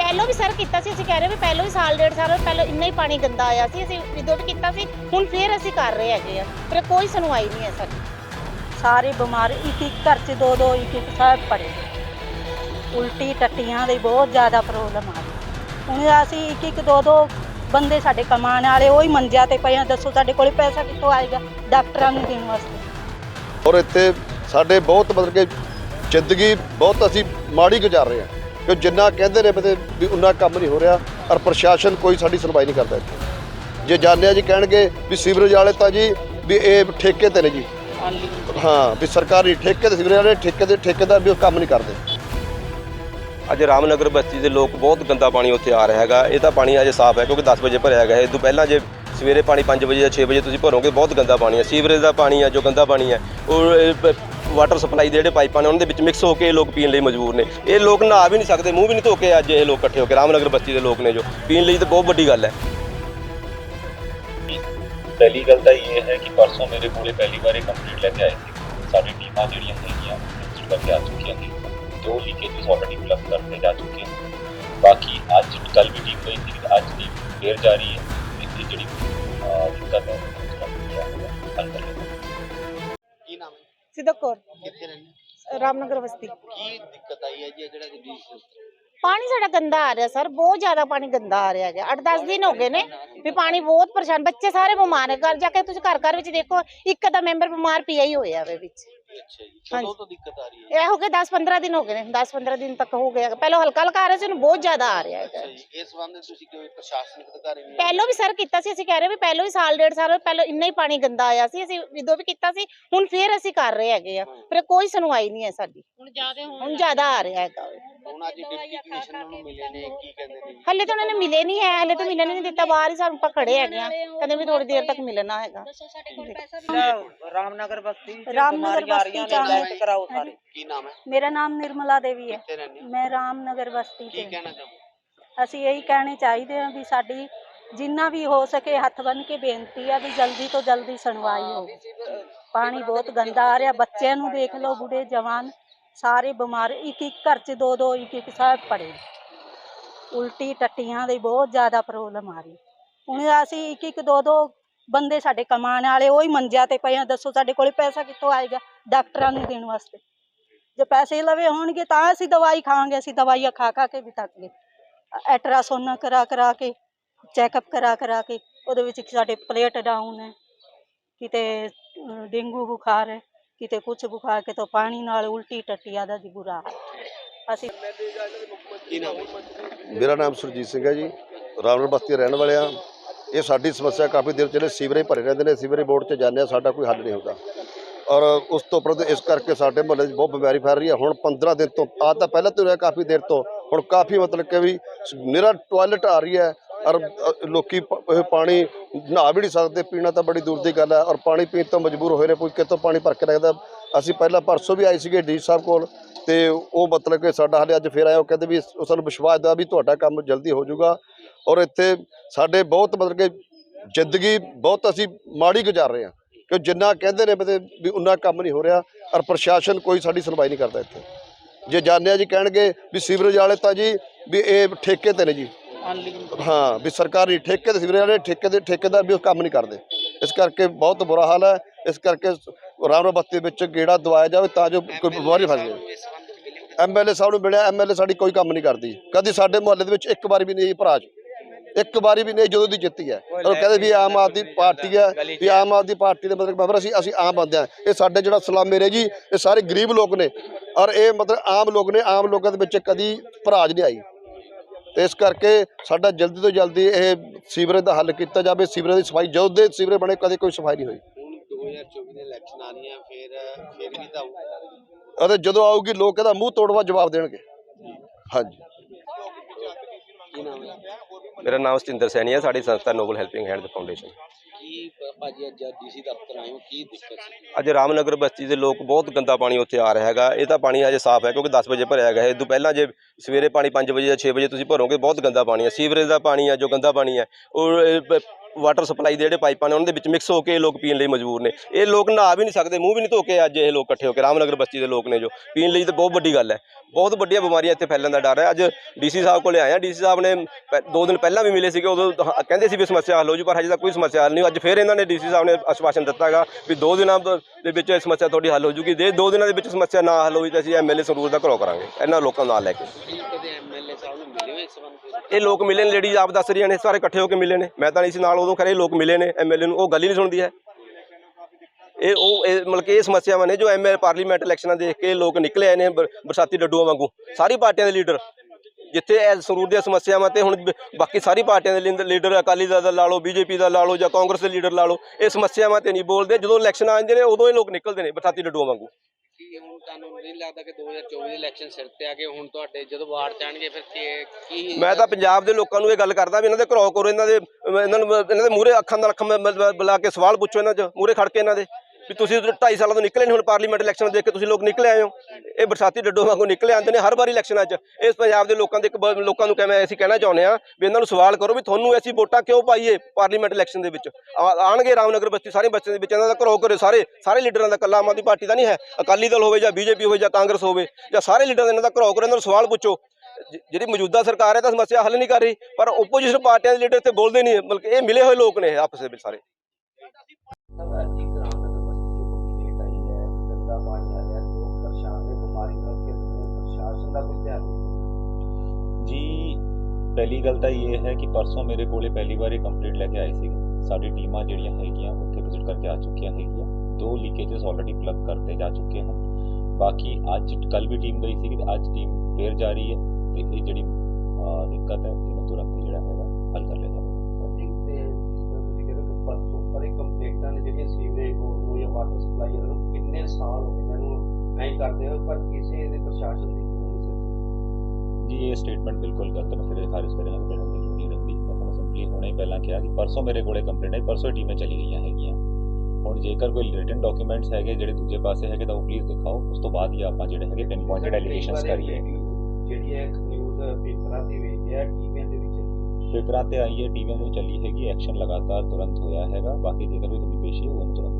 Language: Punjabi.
ਪਹਿਲਾਂ ਵੀ ਸਰ ਕੀਤਾ ਸੀ ਅਸੀਂ ਕਹਿ ਰਹੇ ਵੀ ਪਹਿਲਾਂ ਵੀ ਸਾਲ ਡੇਢ ਸਾਲ ਪਹਿਲਾਂ ਇੰਨਾ ਹੀ ਪਾਣੀ ਗੰਦਾ ਆਇਆ ਸੀ ਅਸੀਂ ਵਿਦੋਟ ਕੀਤਾ ਸੀ ਹੁਣ ਫੇਰ ਅਸੀਂ ਕਰ ਰਹੇ ਹੈਗੇ ਆ ਪਰ ਕੋਈ ਸੁਣਵਾਈ ਨਹੀਂ ਹੈ ਸਾਡੀ ਸਾਰੇ ਬਿਮਾਰ ਇੱਕ ਇੱਕ ਘਰ 'ਚ ਦੋ ਦੋ ਇੱਕ ਇੱਕ ਸਭ ਪੜੇ। ਉਲਟੀ ਟੱਟੀਆਂ ਦੀ ਬਹੁਤ ਜ਼ਿਆਦਾ ਪ੍ਰੋਬਲਮ ਆ ਰਹੀ ਹੁਣ ਅਸੀਂ ਇੱਕ ਇੱਕ ਦੋ ਦੋ ਬੰਦੇ ਸਾਡੇ ਕਮਾਉਣ ਵਾਲੇ ਉਹ ਹੀ ਮੰਜਿਆਂ ਤੇ ਪਏ ਆ ਦੱਸੋ ਸਾਡੇ ਕੋਲੇ ਪੈਸਾ ਕਿੱਥੋਂ ਆਏਗਾ ਡਾਕਟਰਾਂ ਨੂੰ ਦੇਣ ਵਾਸਤੇ। ਔਰ ਇੱਥੇ ਸਾਡੇ ਬਹੁਤ ਮਤਲਬ ਕਿ ਜ਼ਿੰਦਗੀ ਬਹੁਤ ਅਸੀਂ ਮਾੜੀ ਗੁਜ਼ਾਰ ਰਹੇ ਹਾਂ। ਕਿ ਜਿੰਨਾ ਕਹਿੰਦੇ ਨੇ ਵੀ ਵੀ ਉਨਾ ਕੰਮ ਨਹੀਂ ਹੋ ਰਿਹਾ ਔਰ ਪ੍ਰਸ਼ਾਸਨ ਕੋਈ ਸਾਡੀ ਸੁਣਵਾਈ ਨਹੀਂ ਕਰਦਾ ਇੱਥੇ। ਜੇ ਜਾਣਿਆ ਜੀ ਕਹਿਣਗੇ ਵੀ ਸੀਵਰੇਜ ਵਾਲੇ ਤਾਂ ਜੀ ਵੀ ਇਹ ਠੇਕੇ ਤੇ ਨੇ ਜੀ। ਹਾਂ, ਵੀ ਸਰਕਾਰੀ ਠੇਕੇ ਤੇ ਸੀਵਰੇਜ ਵਾਲੇ, ਠੇਕੇ ਦੇ ਠੇਕੇਦਾਰ ਵੀ ਉਹ ਕੰਮ ਨਹੀਂ ਕਰਦੇ। ਅੱਜ ਰਾਮਨਗਰ ਬਸਤੀ ਦੇ ਲੋਕ ਬਹੁਤ ਗੰਦਾ ਪਾਣੀ ਉੱਥੇ ਆ ਰਿਹਾ ਹੈਗਾ। ਇਹ ਤਾਂ ਪਾਣੀ ਅਜੇ ਸਾਫ਼ ਹੈ ਕਿਉਂਕਿ 10 ਵਜੇ ਭਰਿਆ ਗਿਆ ਹੈ। ਇਹ ਤੋਂ ਪਹਿਲਾਂ ਜੇ ਸਵੇਰੇ ਪਾਣੀ 5 ਵਜੇ ਜਾਂ 6 ਵਜੇ ਤੁਸੀਂ ਭਰੋਗੇ, ਬਹੁਤ ਗੰਦਾ ਪਾਣੀ ਹੈ। ਸੀਵਰੇਜ ਦਾ ਪਾਣੀ ਹੈ, ਜੋ ਗੰਦਾ ਪਾਣੀ ਹੈ, ਉਹ ਵਾਟਰ ਸਪਲਾਈ ਦੇ ਜਿਹੜੇ ਪਾਈਪਾਂ ਨੇ, ਉਹਨਾਂ ਦੇ ਵਿੱਚ ਮਿਕਸ ਹੋ ਕੇ ਇਹ ਲੋਕ ਪੀਣ ਲਈ ਮਜਬੂਰ ਨੇ। ਇਹ ਲੋਕ ਨਹਾ ਵੀ ਨਹੀਂ ਸਕਦੇ, ਮੂੰਹ ਵੀ ਨਹੀਂ ਧੋ ਕੇ ਅੱਜ ਇਹ ਲੋਕ ਇਕੱਠੇ ਹੋ ਕੇ, ਰਾਮਨਗਰ ਬਸਤੀ ਦੇ ਲੋਕ ਨੇ ਜੋ। ਪੀਣ ਲਈ ਤਾਂ ਬਹੁਤ ਵੱਡੀ ਗੱਲ ਹੈ। ਪਹਿਲੀ ਗੱਲ ਤਾਂ ਇਹ ਹੈ ਕਿ ਪਰਸੋਂ ਮੇਰੇ ਕੋਲੇ ਪਹਿਲੀ ਵਾਰ ਇਹ ਕੰਪਲੀਟ ਲੈ ਕੇ ਆਏ ਸੀ। ਸਾਡੀ ਟੀਮਾਂ ਜਿਹੜੀਆਂ ਹੈਗੀਆਂ ਵਿਜ਼ਿਟ ਕਰਕੇ ਆ ਚੁੱਕੀਆਂ ਨੇ। ਦੋ ਲੀਕੇजेस ਆਲਰੇਡੀ ਪਲੱਗ ਕਰਤੇ ਜਾ ਚੁੱਕੇ ਹਨ ਬਾਕੀ ਅੱਜ ਕੱਲ ਵੀ ਟੀਮ ਗਈ ਸੀ, ਅੱਜ ਦੀ ਫੇਰ ਜਾਰੀ ਹੈ ਜਿਹੜੀ ਅਹ, ਦਿੱਕਤ ਹੈ ਉਹ ਹੱਲ ਕਰ ਲਵਾਂਗੇ ਕੀ ਨਾਮ ਹੈ? ਸਿੱਧਕ ਕੌਰ। ਕਿੱਥੇ ਰਹਿੰਦੇ? ਰਾਮਨਗਰ ਬਸਤੀ। ਕੀ ਦਿੱਕਤ ਆਈ ਹੈ ਜੀ ਇਹ ਜਿਹੜਾ ਜੀ ਪਾਣੀ ਸਾਡਾ ਗੰਦਾ ਆ ਰਿਹਾ ਸਰ ਬਹੁਤ ਜ਼ਿਆਦਾ ਪਾਣੀ ਗੰਦਾ ਆ ਰਿਹਾ ਹੈਗਾ। 8-10 ਦਿਨ ਹੋ ਗਏ ਨੇ ਵੀ ਪਾਣੀ ਬਹੁਤ ਪਰੇਸ਼ਾਨ। ਬੱਚੇ ਸਾਰੇ ਬਿਮਾਰ ਨੇ। ਘਰ ਜਾ ਕੇ ਤੁਸੀਂ ਘਰ ਘਰ ਵਿੱਚ ਦੇਖੋ ਇੱਕ ਅੱਧਾ ਮੈਂਬਰ ਬਿਮਾਰ ਪਿਆ ਹੀ ਹੋਇਆ ਵੇ ਵਿੱਚ। ਅੱਛਾ ਜੀ ਹਾਂਜੀ। ਕਦੋਂ ਤੋਂ ਦਿੱਕਤ ਆ ਰਹੀ ਹੈ ਇਹ ਹੋ ਗਏ 10-15 ਦਿਨ ਹੋ ਗਏ ਨੇ 10-15 ਦਿਨ ਤੱਕ ਹੋ ਗਿਆ। ਪਹਿਲਾਂ ਹਲਕਾ ਹਲਕਾ ਆ ਰਿਹਾ ਸੀ ਹੁਣ ਬਹੁਤ ਜ਼ਿਆਦਾ ਆ ਰਿਹਾ ਹੈਗਾ। ਅੱਛਾ ਜੀ ਇਸ ਸੰਬੰਧ ਵਿੱਚ ਤੁਸੀਂ ਕੋਈ ਪ੍ਰਸ਼ਾਸਨਿਕ ਅਧਿਕਾਰੀ ਵੀ ਪਹਿਲਾਂ ਵੀ ਸਰ ਕੀਤਾ ਸੀ ਅਸੀਂ ਕਹਿ ਰਹੇ ਵੀ ਪਹਿਲਾਂ ਵੀ ਸਾਲ ਡੇਢ ਸਾਲ ਪਹਿਲਾਂ ਇੰਨਾ ਹੀ ਪਾਣੀ ਗੰਦਾ ਆਇਆ ਸੀ ਅਸੀਂ ਵਿਦੋ ਵੀ ਕੀਤਾ ਸੀ ਹੁਣ ਫੇਰ ਅਸੀਂ ਕਰ ਰਹੇ ਹੈਗੇ ਆ। ਪਰ ਕੋਈ ਸੁਣਵਾਈ ਨਹੀਂ ਹੈ ਸਾਡੀ। ਹੁਣ ਜ਼ਿਆਦਾ ਹੁਣ ਜ਼ਿਆਦਾ ਆ ਰਿਹਾ ਹੈਗਾ ਹੁਣ ਅੱਜ ਡਿਪਟੀ ਕਮਿਸ਼ਨਰ ਨੂੰ ਮਿਲੇ ਨੇ ਕੀ ਕਹਿੰਦੇ ਨੇ? ਜੀ? ਹਲੇ ਤਾਂ ਉਹਨਾਂ ਨੇ ਮਿਲੇ ਨਹੀਂ ਹੈ ਹਲੇ ਤਾਂ ਮਿਲਣ ਨਹੀਂ ਦਿੱਤਾ ਬਾਹਰ ਹੀ ਸਾਨੂੰ ਆਪਾਂ ਖੜੇ ਹੈਗੇ ਆ। ਕਹਿੰਦੇ ਵੀ ਥੋੜੀ ਦੇਰ ਤੱਕ ਮਿਲਣਾ ਹੈਗਾ। ਰਾਮਨਗਰ ਬਸਤੀ ਰਾਮਨਗਰ ਬਿਮਾਰੀਆਂ ਆ ਰਹੀਆਂ ਬਸਤੀ ਚ ਨੇ। ਲਾਈਟ ਕਰਾਓ ਸਾਰੇ। ਕੀ ਨਾਮ ਹੈ? ਮੇਰਾ ਨਾਮ ਨਿਰਮਲਾ ਦੇਵੀ ਹੈ। ਕਿੱਥੇ ਰਹਿੰਦੇ ਹੋ? ਮੈਂ ਰਾਮਨਗਰ ਬਸਤੀ ਕੀ ਕਹਿਣਾ ਚਾਹੋ ਅਸੀਂ ਇਹੀ ਕਹਿਣੇ ਚਾਹੀਦੇ ਹਾਂ ਵੀ ਸਾਡੀ ਜਿੰਨਾ ਵੀ ਹੋ ਸਕੇ ਹੱਥ ਬੰਨ ਕੇ ਬੇਨਤੀ ਆ ਵੀ ਜਲਦੀ ਤੋਂ ਜਲਦੀ ਸੁਣਵਾਈ ਹੋਵੇ। ਪਾਣੀ ਬਹੁਤ ਗੰਦਾ ਆ ਰਿਹਾ। ਬੱਚਿਆਂ ਨੂੰ ਦੇਖ ਲਓ ਬੁੜੇ ਜਵਾਨ ਸਾਰੇ ਬਿਮਾਰ ਇੱਕ ਇੱਕ ਘਰ 'ਚ ਦੋ ਦੋ ਇੱਕ ਇੱਕ ਸਭ ਪੜੇ ਉਲਟੀ ਟੱਟੀਆਂ ਦੀ ਬਹੁਤ ਜ਼ਿਆਦਾ ਪ੍ਰੋਬਲਮ ਆ ਰਹੀ। ਹੁਣ ਅਸੀਂ ਇੱਕ ਇੱਕ ਦੋ ਦੋ ਬੰਦੇ ਸਾਡੇ ਕਮਾਉਣ ਵਾਲੇ ਉਹ ਹੀ ਮੰਜਿਆ ਤੇ ਪਏ ਆ, ਦੱਸੋ ਸਾਡੇ ਕੋਲੇ ਪੈਸਾ ਕਿੱਥੋਂ ਆਏਗਾ ਡਾਕਟਰਾਂ ਨੂੰ ਦੇਣ ਵਾਸਤੇ। ਜੇ ਪੈਸੇ ਲਵੇ ਹੋਣਗੇ ਤਾਂ ਅਸੀਂ ਦਵਾਈ ਖਾਵਾਂਗੇ, ਅਸੀਂ ਦਵਾਈਆਂ ਖਾ ਖਾ ਕੇ ਵੀ ਥੱਕ ਗਏ। ਅਲਟਰਾਸਾਊਂਡ ਕਰਾ ਕਰਾ ਕੇ, ਚੈੱਕਅਪ ਕਰਾ ਕਰਾ ਕੇ, ਉਹਦੇ ਵਿੱਚ ਸਾਡੇ ਪਲੇਟ ਡਾਊਨ ਹੈ, ਕਿਤੇ ਡੇਂਗੂ ਬੁਖਾਰ ਹੈ, ਕਿਤੇ ਕੁਛ ਬੁਖਾਰ, ਕਿਤੇ ਪਾਣੀ ਨਾਲ ਉਲਟੀ ਟੱਟੀਆਂ ਦਾ ਜੀ ਬੁਰਾ ਅਸੀਂ ਮੇਰਾ ਨਾਮ ਸੁਰਜੀਤ ਸਿੰਘ ਹੈ ਜੀ ਰਾਮਨਗਰ ਬਸਤੀ ਰਹਿਣ ਵਾਲੇ ਆ ਇਹ ਸਾਡੀ ਸਮੱਸਿਆ ਕਾਫੀ ਦੇਰ ਚੱਲੇ ਸੀਵਰੇਜ ਭਰੇ ਰਹਿੰਦੇ ਨੇ ਸੀਵਰੇਜ ਬੋਰਡ 'ਚ ਜਾਂਦੇ ਆ ਸਾਡਾ ਕੋਈ ਹੱਲ ਨਹੀਂ ਹੁੰਦਾ। ਔਰ ਉਸ ਤੋਂ ਉਪਰੰਤ ਇਸ ਕਰਕੇ ਸਾਡੇ ਮੁਹੱਲੇ 'ਚ ਬਹੁਤ ਬਿਮਾਰੀ ਫੈਲ ਰਹੀ ਹੈ। ਹੁਣ 15 ਦਿਨ ਤੋਂ ਆ ਤਾਂ ਪਹਿਲਾਂ ਤੋਂ ਰਿਹਾ ਕਾਫੀ ਦੇਰ ਤੋਂ ਹੁਣ ਕਾਫੀ ਮਤਲਬ ਕਿ ਵੀ ਨਿਰਾ ਟਾਇਲਟ ਆ ਰਹੀ ਹੈ। ਔਰ ਅ, ਲੋਕੀ ਪਾਣੀ ਨਹਾ ਵੀ ਨਹੀਂ ਸਕਦੇ ਪੀਣਾ ਤਾਂ ਬੜੀ ਦੂਰ ਦੀ ਗੱਲ ਹੈ। ਔਰ ਪਾਣੀ ਪੀਣ ਤੋਂ ਮਜਬੂਰ ਹੋਏ ਨੇ ਕੋਈ ਕਿਤੋਂ ਪਾਣੀ ਭਰ ਕੇ ਰੱਖਦਾ ਅਸੀਂ ਪਹਿਲਾਂ ਪਰਸੋਂ ਵੀ ਆਏ ਸੀਗੇ ਡੀ ਸਾਹਿਬ ਕੋਲ ਤੇ ਉਹ ਮਤਲਬ ਕਿ ਸਾਡਾ ਹਾਲੇ ਅੱਜ ਫੇਰ ਆਇਆ ਉਹ ਕਹਿੰਦੇ ਵੀ ਉਹ ਸਾਨੂੰ ਵਿਸ਼ਵਾਸ ਦਾ ਵੀ ਤੁਹਾਡਾ ਕੰਮ ਜਲਦੀ ਹੋ ਜਾਊਗਾ। ਔਰ ਇੱਥੇ ਸਾਡੇ ਬਹੁਤ ਮਤਲਬ ਕਿ ਜ਼ਿੰਦਗੀ ਬਹੁਤ ਅਸੀਂ ਮਾੜੀ ਗੁਜ਼ਾਰ ਰਹੇ ਹਾਂ। ਕਿ ਜਿੰਨਾ ਕਹਿੰਦੇ ਨੇ ਵੀ ਵੀ ਉਨਾ ਕੰਮ ਨਹੀਂ ਹੋ ਰਿਹਾ ਔਰ ਪ੍ਰਸ਼ਾਸਨ ਕੋਈ ਸਾਡੀ ਸੁਣਵਾਈ ਨਹੀਂ ਕਰਦਾ ਇੱਥੇ। ਜੇ ਜਾਣਿਆ ਜੀ ਕਹਿਣਗੇ ਵੀ ਸੀਵਰੇਜ ਵਾਲੇ ਤਾਂ ਜੀ ਵੀ ਇਹ ਠੇਕੇ ਤੇ ਨੇ ਜੀ। ਹਾਂ ਵੀ ਸਰਕਾਰੀ ਠੇਕੇ ਤੇ ਸੀਵਰੇਜ ਵਾਲੇ ਠੇਕੇ ਦੇ ਠੇਕੇਦਾਰ ਵੀ ਉਹ ਕੰਮ ਨਹੀਂ ਕਰਦੇ। ਇਸ ਕਰਕੇ ਬਹੁਤ ਬੁਰਾ ਹਾਲ ਹੈ। ਇਸ ਕਰਕੇ ਰਾਮਰਾ ਬਸਤੀ ਵਿੱਚ ਗੇੜਾ ਦਵਾਇਆ ਜਾਵੇ ਤਾਂ ਜੋ ਕੋਈ ਬਿਮਾਰੀ ਫਸ ਜਾਵੇ। ਐਮਐਲਏ ਸਾਹਿਬ ਨੂੰ ਮਿਲਿਆ ਐਮਐਲਏ ਸਾਡੀ ਕੋਈ ਕੰਮ ਨਹੀਂ ਕਰਦੀ। ਕਦੀ ਸਾਡੇ ਮੁਹੱਲੇ ਦੇ ਵਿੱਚ ਇੱਕ ਵਾਰੀ ਵੀ ਨਹੀਂ ਭਰਾਜ ਇੱਕ ਵਾਰੀ ਵੀ ਨਹੀਂ ਜਦੋਂ ਦੀ ਜਿੱਤੀ ਹੈ। ਉਹ ਕਹਿੰਦੇ ਵੀ ਆਮ ਆਦਮੀ ਪਾਰਟੀ ਹੈ ਵੀ ਆਮ ਆਦਮੀ ਪਾਰਟੀ ਦੇ ਮਤਲਬ ਮੈਂਬਰ ਅਸੀਂ ਅਸੀਂ ਆਮ ਬੰਦੇ ਹਾਂ। ਇਹ ਸਾਡੇ ਜਿਹੜਾ ਸਲਾਮ ਮੇਰੇ ਜੀ ਇਹ ਸਾਰੇ ਗਰੀਬ ਲੋਕ ਨੇ। ਔਰ ਇਹ ਮਤਲਬ ਆਮ ਲੋਕ ਨੇ ਆਮ ਲੋਕਾਂ ਦੇ ਵਿੱਚ ਕਦੀ ਭਰਾਜ ਨਹੀਂ ਆਈ। ਤੇ ਇਸ ਕਰਕੇ ਸਾਡਾ ਜਲਦੀ ਤੋਂ ਜਲਦੀ ਇਹ ਸੀਵਰੇਜ ਦਾ ਹੱਲ ਕੀਤਾ ਜਾਵੇ ਸੀਵਰੇਜ ਦੀ ਸਫ਼ਾਈ ਜਦੋਂ ਦੇ ਸੀਵਰੇਜ ਬਣੇ ਕਦੇ ਕੋਈ ਸਫ਼ਾਈ ਨਹੀਂ ਹੋਈ। ਹੁਣ 2024 ਦੇ ਇਲੈਕਸ਼ਨ ਆ ਰਹੀਆਂ ਫਿਰ ਫਿਰ ਵੀ ਤਾਂ ਅਤੇ ਜਦੋਂ ਆਊਗੀ ਲੋਕ ਇਹਦਾ ਮੂੰਹ ਤੋੜਵਾ ਜਵਾਬ ਦੇਣਗੇ। ਹਾਂਜੀ। ਕੀ ਨਾਮ ਹੈ? ਮੇਰਾ ਨਾਮ ਸਤਿੰਦਰ ਸੈਣੀ ਹੈ ਸਾਡੀ ਸੰਸਥਾ ਨੋਬਲ ਹੈਲਪਿੰਗ ਹੈਂਡ ਫਾਊਂਡੇਸ਼ਨ। ਕੀ ਪ- ਭਾਜੀ ਅੱਜ ਡੀਸੀ ਦਫ਼ਤਰ ਆਏ ਹੋ ਕੀ ਦਿੱਕਤ ਸੀ? ਅੱਜ ਰਾਮਨਗਰ ਬਸਤੀ ਦੇ ਲੋਕ ਬਹੁਤ ਗੰਦਾ ਪਾਣੀ ਉੱਥੇ ਆ ਰਿਹਾ ਹੈਗਾ। ਇਹ ਤਾਂ ਪਾਣੀ ਅਜੇ ਸਾਫ਼ ਹੈ ਕਿਉਂਕਿ 10 ਵਜੇ ਭਰਿਆ ਗਿਆ ਹੈ ਇਹ ਤੋਂ ਪਹਿਲਾਂ ਜੇ ਸਵੇਰੇ ਪਾਣੀ 5 ਵਜੇ ਜਾਂ 6 ਵਜੇ ਤੁਸੀਂ ਭਰੋਗੇ ਬਹੁਤ ਗੰਦਾ ਪਾਣੀ ਹੈ। ਸੀਵਰੇਜ ਦਾ ਪਾਣੀ ਹੈ ਜੋ ਗੰਦਾ ਪਾਣੀ ਹੈ ਉਹ ਵਾਟਰ ਸਪਲਾਈ ਦੇ ਜਿਹੜੇ ਪਾਈਪਾਂ ਨੇ ਉਹਨਾਂ ਦੇ ਵਿੱਚ ਮਿਕਸ ਹੋ ਕੇ ਇਹ ਲੋਕ ਪੀਣ ਲਈ ਮਜਬੂਰ ਨੇ। ਇਹ ਲੋਕ ਨਹਾ ਵੀ ਨਹੀਂ ਸਕਦੇ ਮੂੰਹ ਵੀ ਨਹੀਂ ਧੋ ਕੇ ਅੱਜ ਇਹ ਲੋਕ ਇਕੱਠੇ ਹੋ ਕੇ ਰਾਮਨਗਰ ਬਸਤੀ ਦੇ ਲੋਕ ਨੇ ਜੋ। ਪੀਣ ਲਈ ਤਾਂ ਬਹੁਤ ਵੱਡੀ ਗੱਲ ਹੈ। ਬਹੁਤ ਵੱਡੀਆਂ ਬਿਮਾਰੀਆਂ ਇੱਥੇ ਫੈਲਣ ਦਾ ਡਰ ਹੈ। ਅੱਜ ਡੀਸੀ ਸਾਹਿਬ ਕੋਲੇ ਆਇਆ ਡੀਸੀ ਸਾਹਿਬ ਨੇ ਦੋ ਦਿਨ ਪਹਿਲਾਂ ਵੀ ਮਿਲੇ ਸੀਗੇ ਉਦੋਂ ਕਹਿੰਦੇ ਸੀ ਵੀ ਸਮੱਸਿਆ ਹੱਲ ਹੋ ਜੂ ਪਰ ਹਜੇ ਤੱਕ ਕੋਈ ਸਮੱਸਿਆ ਹੱਲ ਨਹੀਂ। ਅੱਜ ਫਿਰ ਇਹਨਾਂ ਨੇ ਡੀਸੀ ਸਾਹਿਬ ਨੇ ਆਸ਼ਵਾਸਨ ਦਿੱਤਾ ਹੈਗਾ ਵੀ ਦੋ ਦਿਨਾਂ ਦੇ ਵਿੱਚ ਇਹ ਸਮੱਸਿਆ ਤੁਹਾਡੀ ਹੱਲ ਹੋ ਜੂਗੀ। ਜੇ ਦੋ ਦਿਨਾਂ ਦੇ ਵਿੱਚ ਸਮੱਸਿਆ ਨਾ ਹੱਲ ਹੋਈ ਤਾਂ ਅਸੀਂ ਐਮਐਲਏ ਸੰਗਰੂਰ ਦਾ ਘਰੋ ਕਰਾਂਗੇ। ਇਹਨਾਂ ਲੋਕਾਂ ਨਾਲ ਲੈ ਕੇ। ਇਹ ਲੋਕ ਮਿਲੇ ਨੇ ਲੇਡੀਜ਼ ਆਪ ਦੱਸ ਰਹੀਆਂ ਨੇ ਸਾਰੇ ਇਕੱਠੇ ਹੋ ਕੇ ਮਿਲੇ ਨੇ। ਮੈਂ ਤਾਂ ਨਹੀਂ ਸੀ ਨਾਲ ਉਦੋਂ ਖਰੇ ਲੋਕ ਮਿਲੇ ਨੇ ਐਮਐਲਏ ਨੂੰ, ਉਹ ਗੱਲ ਹੀ ਨਹੀਂ ਸੁਣਦੀ ਹੈ। ਇਹ ਉਹ, ਇਹ ਮਤਲਬ ਕਿ ਇਹ ਸਮੱਸਿਆਵਾਂ ਨੇ ਜੋ ਐਮਐਲ ਪਾਰਲੀਮੈਂਟ ਇਲੈਕਸ਼ਨਾਂ ਦੇਖ ਕੇ ਲੋਕ ਨਿਕਲੇ ਆਏ ਨੇ ਬਰਸਾਤੀ ਡੱਡੂਆਂ ਵਾਂਗੂ। ਸਾਰੀ ਪਾਰਟੀਆਂ ਦੇ ਲੀਡਰ, ਜਿੱਥੇ ਇਹ ਸਰੂਰ ਦੀਆਂ ਸਮੱਸਿਆਵਾਂ ਤੇ ਹੁਣ ਬਾਕੀ ਸਾਰੀ ਪਾਰਟੀਆਂ ਦੇ ਲੀਡਰ ਅਕਾਲੀ ਦਲ ਦਾ ਲਾ ਲਓ ਬੀਜੇਪੀ ਦਾ ਲਾ ਲਓ ਜਾਂ ਕਾਂਗਰਸ ਦੇ ਲੀਡਰ ਲਾ ਲਓ, ਇਹ ਸਮੱਸਿਆਵਾਂ ਤੇ ਨਹੀਂ ਬੋਲਦੇ। ਜਦੋਂ ਇਲੈਕਸ਼ਨ ਆਉਂਦੇ ਨੇ, ਉਦੋਂ ਇਹ ਲੋਕ ਨਿਕਲਦੇ ਨੇ ਬਰਸਾਤੀ ਡੱਡੂਆਂ ਵਾਂਗੂ। ਕੀ ਹੁਣ ਤੁਹਾਨੂੰ ਨਹੀਂ ਲੱਗਦਾ ਕਿ 2024 ਦੇ ਇਲੈਕਸ਼ਨ ਸਿਰ ਤੇ ਆ ਗਏ, ਹੁਣ ਤੁਹਾਡੇ ਜਦੋਂ ਵਾਰ ਜਾਣਗੇ ਫਿਰ ਕੀ ਕੀ ਮੈਂ ਤਾਂ ਪੰਜਾਬ ਦੇ ਲੋਕਾਂ ਨੂੰ ਇਹ ਗੱਲ ਕਰਦਾ ਵੀ ਇਹਨਾਂ ਦੇ ਘਰੋ ਕਰੋ ਇਹਨਾਂ ਦੇ, ਇਹਨਾਂ ਨੂੰ, ਇਹਨਾਂ ਦੇ ਮੂਹਰੇ ਅੱਖਾਂ ਨਾਲ ਅੱਖਾਂ ਮ- ਬੁਲਾ ਕੇ ਸਵਾਲ ਪੁੱਛੋ ਇਹਨਾਂ 'ਚ, ਮੂਹਰੇ ਖੜ ਕੇ ਇਹਨਾਂ ਦੇ। ਵੀ ਤੁਸੀਂ 2.5 ਸਾਲਾਂ ਤੋਂ ਨਿਕਲੇ ਨਹੀਂ, ਹੁਣ ਪਾਰਲੀਮੈਂਟ ਇਲੈਕਸ਼ਨ ਦੇਖ ਕੇ ਤੁਸੀਂ ਲੋਕ ਨਿਕਲੇ ਆਏ ਹੋ। ਇਹ ਬਰਸਾਤੀ ਡੱਡੋ ਵਾਂਗੂ ਨਿਕਲੇ ਆਉਂਦੇ ਨੇ ਹਰ ਵਾਰੀ ਇਲੈਕਸ਼ਨਾਂ 'ਚ। ਇਸ ਪੰਜਾਬ ਦੇ ਲੋਕਾਂ ਦੇ ਇੱਕ ਲੋਕਾਂ ਨੂੰ ਕਿਵੇਂ ਅਸੀਂ ਕਹਿਣਾ ਚਾਹੁੰਦੇ ਆ ਵੀ ਇਹਨਾਂ ਨੂੰ ਸਵਾਲ ਕਰੋ ਵੀ ਤੁਹਾਨੂੰ ਐਸੀ ਵੋਟਾਂ ਕਿਉਂ ਪਾਈਏ ਪਾਰਲੀਮੈਂਟ ਇਲੈਕਸ਼ਨ ਦੇ ਵਿੱਚ? ਆ- ਆਉਣਗੇ ਰਾਮਨਗਰ ਬਸਤੀ ਸਾਰੇ ਬੱਚਿਆਂ ਦੇ ਵਿੱਚ, ਇਹਨਾਂ ਦਾ ਘਰੋ ਘਰੇ ਸਾਰੇ ਸਾਰੇ ਲੀਡਰਾਂ ਦਾ ਕੱਲਾ ਆਮ ਆਦਮੀ ਪਾਰਟੀ ਦਾ ਨਹੀਂ ਹੈ। ਅਕਾਲੀ ਦਲ ਹੋਵੇ ਜਾਂ ਬੀਜੇਪੀ ਹੋਵੇ ਜਾਂ ਕਾਂਗਰਸ ਹੋਵੇ, ਜਾਂ ਸਾਰੇ ਲੀਡਰਾਂ ਦਾ ਇਹਨਾਂ ਦਾ ਘਰੋ ਘਰੇ ਇਹਨਾਂ ਨੂੰ ਸਵਾਲ ਪੁੱਛੋ। ਜਿਹੜੀ ਮੌਜੂਦਾ ਸਰਕਾਰ ਹੈ ਤਾਂ ਸਮੱਸਿਆ ਹੱਲ ਨਹੀਂ ਕਰ ਰਹੀ, ਪਰ ਓਪੋਜੀਸ਼ਨ ਪਾਰਟੀਆਂ ਦੇ ਲੀਡਰ ਇੱਥੇ ਬੋਲਦੇ ਨਹੀਂ, ਬਲਕਿ ਇਹ ਮਿਲੇ ਹੋਏ ਲੋਕ ਨੇ ਆਪਸ ਦੇ ਵਿੱਚ ਸਾਰੇ। ਹੈ ਗੰਦਾ ਪਾਣੀ ਆ ਰਿਹਾ ਲੋਕ ਪਰੇਸ਼ਾਨ ਨੇ ਬਿਮਾਰੀ ਨਾਲ ਘਿਰ ਰਹੇ ਨੇ ਪ੍ਰਸ਼ਾਸਨ ਦਾ ਕੋਈ ਧਿਆਨ ਨਹੀਂ ਜੀ ਪਹਿਲੀ ਗੱਲ ਤਾਂ ਇਹ ਹੈ ਕਿ ਪਰਸੋਂ ਮੇਰੇ ਕੋਲੇ ਪਹਿਲੀ ਵਾਰ ਇਹ ਕੰਪਲੀਟ ਲੈ ਕੇ ਆਏ ਸੀ। ਸਾਡੀ ਟੀਮਾਂ ਜਿਹੜੀਆਂ ਹੈਗੀਆਂ ਉੱਥੇ ਵਿਜ਼ਿਟ ਕਰਕੇ ਆ ਚੁੱਕੀਆਂ ਹੈਗੀਆਂ। ਦੋ ਲੀਕੇजेस ਆਲਰੇਡੀ ਪਲੱਗ ਕਰਤੇ ਜਾ ਚੁੱਕੇ ਹਨ। ਬਾਕੀ ਅੱਜ ਕੱਲ ਵੀ ਟੀਮ ਗਈ ਸੀ ਤੇ ਅੱਜ ਟੀਮ ਫੇਰ ਜਾ ਰਹੀ ਹੈ ਤੇ ਇਹ ਜਿਹੜੀ ਅਹ, ਦਿੱਕਤ ਹੈ ਇਹਨੂੰ ਤੁਰੰਤ ਹੀ ਜਿਹੜਾ ਹੈਗਾ ਹੱਲ ਕਰ ਲਿਆ ਜਾਵੇਗਾ। ਜੀ ਤੇ ਜਿਸ ਤਰ੍ਹਾਂ ਤੁਸੀਂ ਕਹਿੰਦੇ ਹੋ ਕਿ ਪਰਸੋਂ ਪਰ ਇਹ ਕੰਪਲੇਂਟਾਂ ਨੇ ਜਿਹੜੀਆਂ ਸੀਵਰੇਜ ਬੋਰਡ ਨੂੰ ਜਾਂ ਵਾਟਰ ਸਪਲਾਈ ਇਹਨਾਂ ਨੂੰ ਕਿੰਨੇ ਸਾਲ ਹੋ ਗਏ ਮੈਨੂੰ ਐਂ ਕਰਦੇ ਹੋ ਪਰ ਕਿਸੇ ਦੇ ਪ੍ਰਸ਼ਾਸਨ ਦੀ ਕਿਉਂ ਨਹੀਂ ਸਕਦੀ ਜੀ ਇਹ ਸਟੇਟਮੈਂਟ ਬਿਲਕੁਲ ਗਲਤ ਹੈ ਮੈਂ ਫਿਰ ਖਾਰਿਜ ਕਰਾਂਗਾ ਕਿ ਮੈਨੂੰ ਦੀ ਨਹੀਂ ਰਹਿੰਦੀ। ਮੈਂ ਤੁਹਾਨੂੰ ਸਿੰਪਲੀ ਹੁਣੇ ਹੀ ਪਹਿਲਾਂ ਕਿਹਾ ਕਿ ਪਰਸੋਂ ਮੇਰੇ ਕੋਲੇ ਕੰਪਲੇਂਟ ਆਈ ਪਰਸੋਂ ਹੀ ਟੀਮਾਂ ਚਲੀ ਗਈਆਂ ਹੈਗੀਆਂ। ਹੁਣ ਜੇਕਰ ਕੋਈ ਰਿਟਨ ਡਾਕੂਮੈਂਟਸ ਹੈਗੇ ਜਿਹੜੇ ਦੂਜੇ ਪਾਸੇ ਹੈਗੇ ਤਾਂ ਉਹ ਪਲੀਜ਼ ਦਿਖਾਓ। ਉਸ ਤੋਂ ਬਾਅਦ ਹੀ ਆਪਾਂ ਜਿਹੜੇ ਹੈਗੇ ਪਿਨ ਪੁਆਇੰਟਡ ਐਲੀਗੇਸ਼ਨਸ ਕਰੀਏ। ਜਿਹੜੀ ਹੈ ਨਿਊਜ਼ ਪੇਪਰਾਂ ਤੇ ਵੀ ਹੈ ਟੀਵੀਆਂ ਤੇ ਵੀ ਚੱਲੀ। ਪੇਪਰਾਂ ਤੇ ਆਈ ਹੈ ਟੀਵੀਆਂ ਤੇ ਵੀ ਚੱਲੀ ਹੈਗੀ ਐਕਸ਼ਨ ਲਗਾਤਾਰ ਤੁਰੰਤ ਹੋਇਆ ਹੈਗਾ। ਬਾਕੀ ਜੇਕਰ ਕੋਈ ਕਮੀ ਪੇਸ਼ੀ ਹੈ ਉਹਨੂੰ ਤੁਰੰਤ ਦੂਰ ਕੀਤਾ